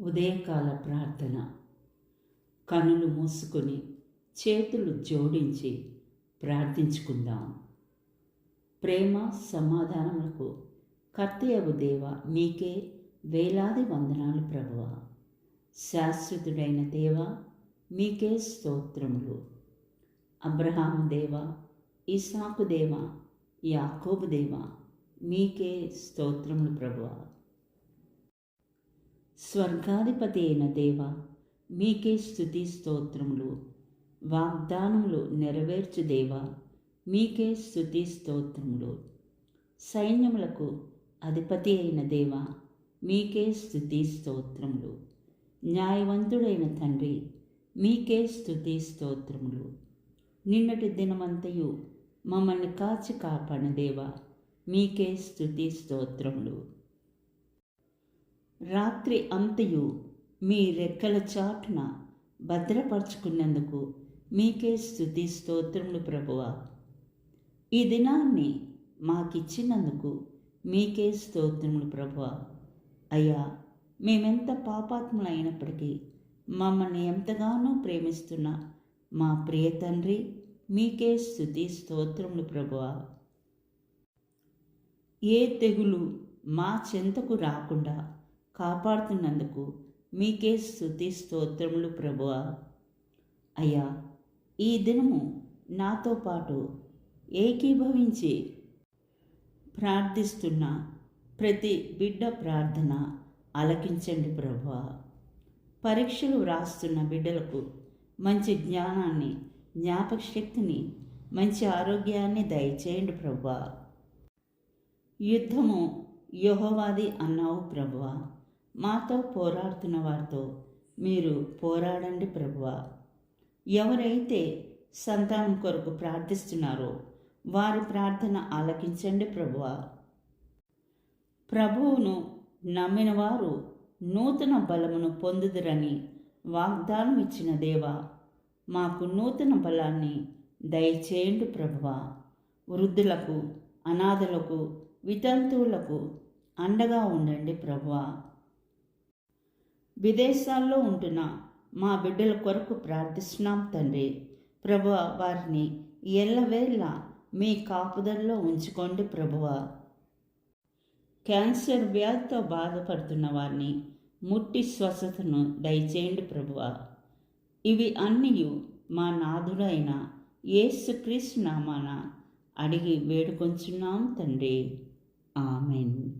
ఉదయకాల ప్రార్థన. కనులు మూసుకొని చేతులు జోడించి ప్రార్థించుకుందాం. ప్రేమ సమాధానములకు కర్తయవు దేవ మీకే వేలాది వందనాలు ప్రభువ. శాశ్వతుడైన దేవ మీకే స్తోత్రములు. అబ్రహాము దేవ ఇసాకు దేవ యాకోబు దేవ మీకే స్తోత్రములు ప్రభువ. స్వర్గాధిపతి అయిన దేవ మీకే స్థుతి స్తోత్రములు. వాగ్దానములు నెరవేర్చు దేవ మీకే స్థుతి స్తోత్రములు. సైన్యములకు అధిపతి అయిన దేవ మీకే స్థుతి స్తోత్రములు. న్యాయవంతుడైన తండ్రి మీకే స్థుతి స్తోత్రములు. నిన్నటి దినమంతయు మమ్మల్ని కాచి కాపాడిన దేవ మీకే స్థుతి స్తోత్రములు. రాత్రి అంతయు మీ రెక్కల చాటున భద్రపరుచుకున్నందుకు మీకే స్థుతి స్తోత్రములు ప్రభువ. ఈ దినాన్ని మాకిచ్చినందుకు మీకే స్తోత్రములు ప్రభువ. అయ్యా మేమెంత పాపాత్ములైనప్పటికీ మమ్మల్ని ఎంతగానో ప్రేమిస్తున్న మా ప్రియ తండ్రి మీకే స్థుతి స్తోత్రములు ప్రభువ. ఏ తెగులు మా చెంతకు రాకుండా కాపాడుతున్నందుకు మీకే స్థుతి స్తోత్రములు ప్రభువా. అయ్యా ఈ దినము నాతో పాటు ఏకీభవించి ప్రార్థిస్తున్న ప్రతి బిడ్డ ప్రార్థన అలకించండి ప్రభువా. పరీక్షలు వ్రాస్తున్న బిడ్డలకు మంచి జ్ఞానాన్ని జ్ఞాపక శక్తిని మంచి ఆరోగ్యాన్ని దయచేయండి ప్రభువా. యుద్ధము యహోవాది అన్నావు ప్రభువా. మాతో పోరాడుతున్న వారితో మీరు పోరాడండి ప్రభువా. ఎవరైతే సంతానం కొరకు ప్రార్థిస్తున్నారో వారి ప్రార్థన ఆలకించండి ప్రభువా. ప్రభువును నమ్మిన వారు నూతన బలమును పొందుదురని వాగ్దానం ఇచ్చిన దేవా మాకు నూతన బలాన్ని దయచేయండి ప్రభువా. వృద్ధులకు అనాథలకు వితంతువులకు అండగా ఉండండి ప్రభువా. విదేశాల్లో ఉంటున్న మా బిడ్డల కొరకు ప్రార్థిస్తున్నాం తండ్రి. ప్రభువ వారిని ఎల్లవేళ మీ కాపుదల్లో ఉంచుకోండి ప్రభువ. క్యాన్సర్ వ్యాధితో బాధపడుతున్న వారిని ముట్టి స్వస్థతను దయచేయండి ప్రభువ. ఇవి అన్నీ మా నాథుడైన యేసుక్రీస్తు నామాన అడిగి వేడుకొంచున్నాం తండ్రి. ఆమెన్.